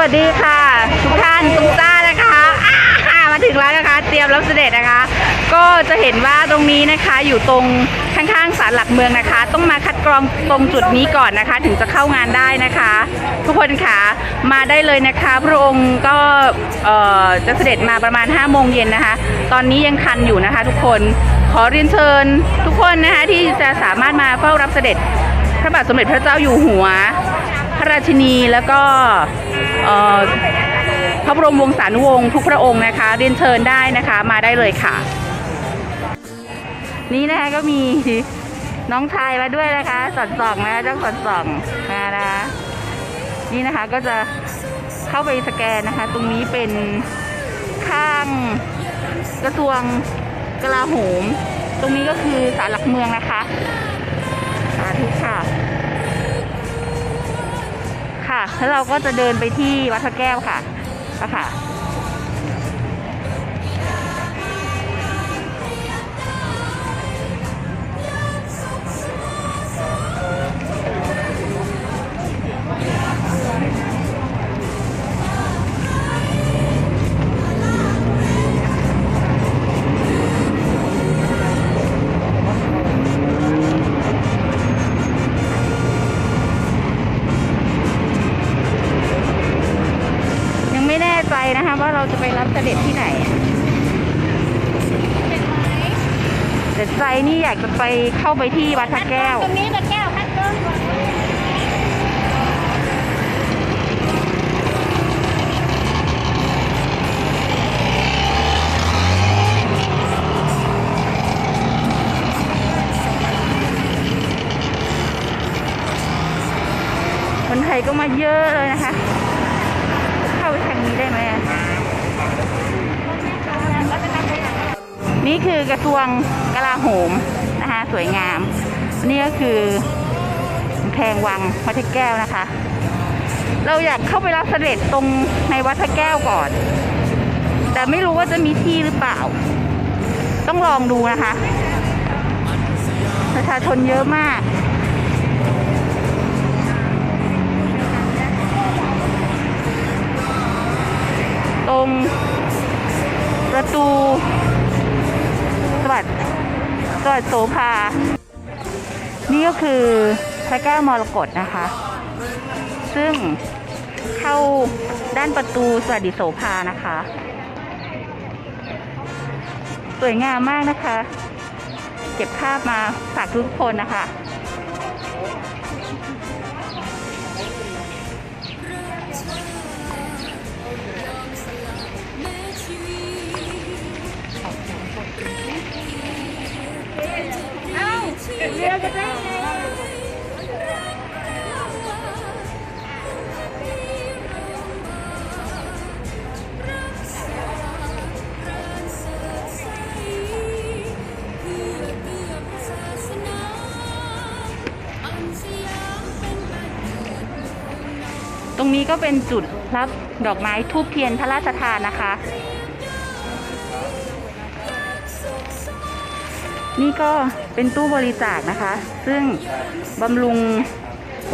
วัสดีค่ะ ทุกท่านทุกท่านนะคะอ่ามาถึงแล้วนะคะ เตรียมรับเสด็จนะคะ ก็จะเห็นว่าตรงนี้นะคะอยู่ตรงข้างๆศาลหลักเมืองนะคะ ต้องมาคัดกรองตรงจุดนี้ก่อนนะคะ ถึงจะเข้างานได้นะคะ ทุกคนค่ะมาได้เลยนะคะ พระองค์ก็จะเสด็จมาประมาณ5โมงเย็นนะคะ ตอนนี้ยังทันอยู่นะคะ ทุกคนขอเรียนเชิญทุกคนนะคะที่จะสามารถมาเฝ้ารับเสด็จพระบาทสมเด็จพระเจ้าอยู่หัว ระราชินีแล้วก็พระบรมวงศานุวงศ์ทุกพระองค์นะคะเรียนเชิญได้นะคะมาได้เลยค่ะ นี่นะคะก็มีน้องชายมาด้วยนะคะสอดส่องนะคะเจ้าสอดส่องมานะคะนี่นะคะก็จะเข้าไปสแกนนะคะ ตรงนี้เป็นข้างกระทรวงกลาโหม ตรงนี้ก็คือศาลหลักเมืองนะคะ แล้วเราก็จะเดินไปที่วัดพระแก้วค่ะอะค่ะ ที่ไหนแต่ใจนี่อยากจะไปเข้าไปที่วัดพระแก้ว ตรงนี้ตะแก้วคัดกรองก่อนคนไทยก็มาเยอะเลยนะคะ นี่คือกระทรวงกลาโหมนะคะสวยงาม นี่ก็คือแพงวังวัดพระแก้วนะคะ เราอยากเข้าไปรับเสด็จตรงในวัดพระแก้วก่อน แต่ไม่รู้ว่าจะมีที่หรือเปล่า ต้องลองดูนะคะ ประชาชนเยอะมากตรงประตู สวัสดิ์สวัดโสภา นี่ก็คือพระแก้วมรกตนะคะ ซึ่งเข้าด้านประตูสวัสดิโสภานะคะ สวยงามมากนะคะ เก็บภาพมาฝากทุกคนนะคะ ตรงนี้ก็เป็นจุดรับดอกไม้ทูบเทียนพระราชทานนะคะ นี่ก็เป็นตู้บริจาคนะคะ ซึ่งบำรุง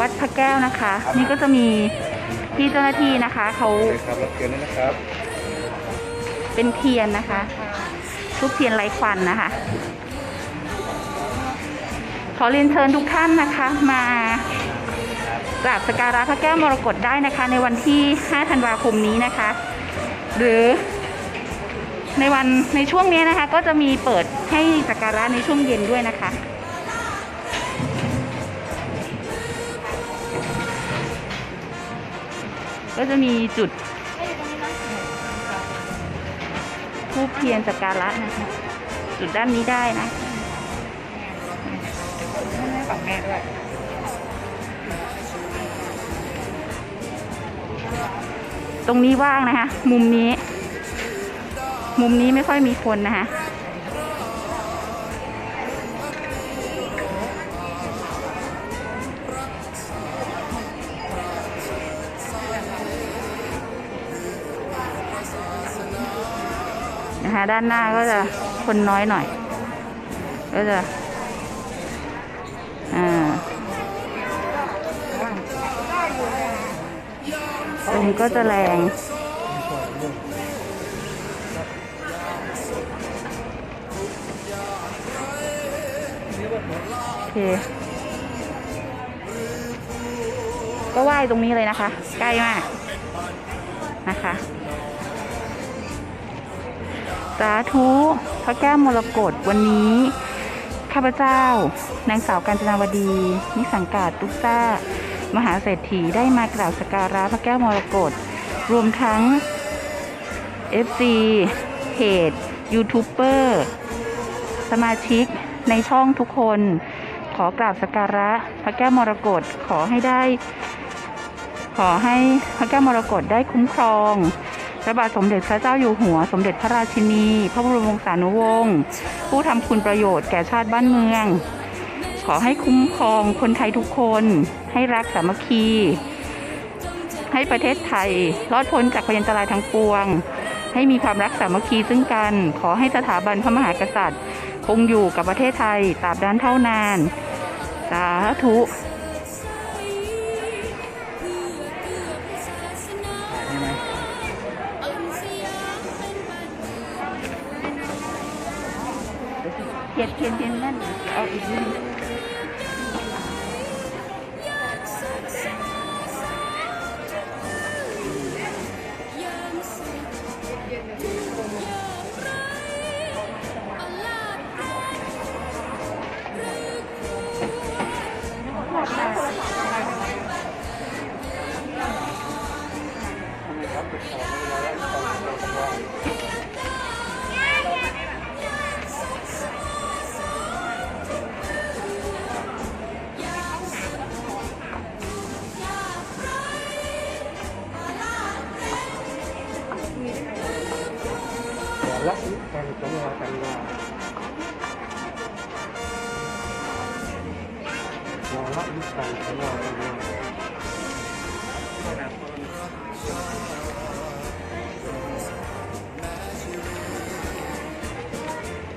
วัดพระแก้วนะคะ นี่ก็จะมีพี่เจ้าหน้าที่นะคะเขาครับรับเชิญด้วยนะครับ เป็นเทียนนะคะทูบเทียนไร้ควันนะคะ ขอเรียนเชิญทุกท่านนะคะมากราบสกการะพระแก้วมรกตได้นะคะ ในวันที่ 5 ธันวาคมนี้นะคะ หรือ ในวันในช่วงนี้นะคะ ก็จะมีเปิดให้สักการะในช่วงเย็นด้วยนะคะก็จะมีจุดทูบเทียนสักการะนะคะ จุดด้านนี้ได้นะฝั่งแม่ด้วยตรงนี้ว่างนะคะ มุมนี้ มุมนี้ไม่ค่อยมีคนนะคะนะคะด้านหน้าก็จะคนน้อยหน่อย ก็จะอ่าลมก็จะแรง เคก็ไหว้ตรงนี้เลยนะคะ ใกล้มากนะคะ สาธุพระแก้วมรกตวันนี้ ข้าพเจ้านางสาวกาญจนาวดี นิสังกาดตุกซ่า มหาเศรษฐีได้มากราบสกการะพระแก้วมรกตรวมทั้ง FC เพจยูทูบเบอร์สมาชิกในช่องทุกคน ขอกราบสกการะพระแก้วมรกตขอให้ได้ ขอให้พระแก้วมรกตได้คุ้มครองพระบาทสมเด็จพระเจ้าอยู่หัว สมเด็จพระราชินี พระบรมวงศานุวงศ์ผู้ทำคุณประโยชน์แก่ชาติบ้านเมือง ขอให้คุ้มครองคนไทยทุกคน ให้รักสามัคคี ให้ประเทศไทย รอดพ้นจากพยันตรายทั้งปวง ให้มีความรักสามัคคีซึ่งกัน ขอให้สถาบันพระมหากษัตริย์ คงอยู่กับประเทศไทยตราบด้านเท่านาน สาธุเขียนเทียนเทียนนั่นเอาอีกนิด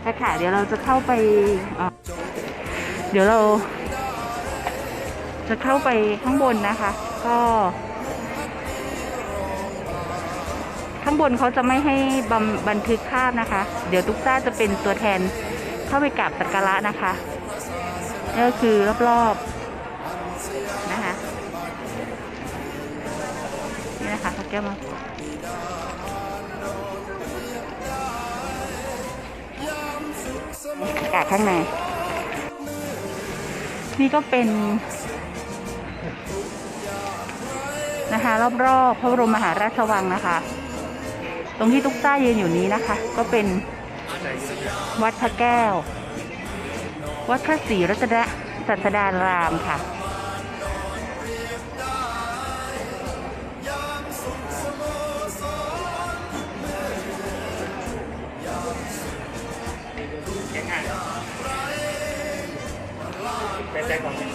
ค่ะค่ะ เดี๋ยวเราจะเข้าไป เดี๋ยวเรา จะเข้าไปข้างบนนะคะ ก็ ข้างบนเขาจะไม่ให้บันทึกภาพนะคะ เดี๋ยวตุ๊กตาจะเป็นตัวแทนเข้าไปกราบสักการะนะคะ ก็คือรอบๆนะคะนี่นะคะพระแก้วมรกตอากาศข้างใน นี่ก็เป็น นะคะ รอบๆพระบรมมหาราชวังนะคะ ตรงที่ตุ๊กต้ายืนอยู่นี้นะคะ ก็เป็นวัดพระแก้ว วัดพระศรีรัตนสัสดารามค่ะ เป็นใจของ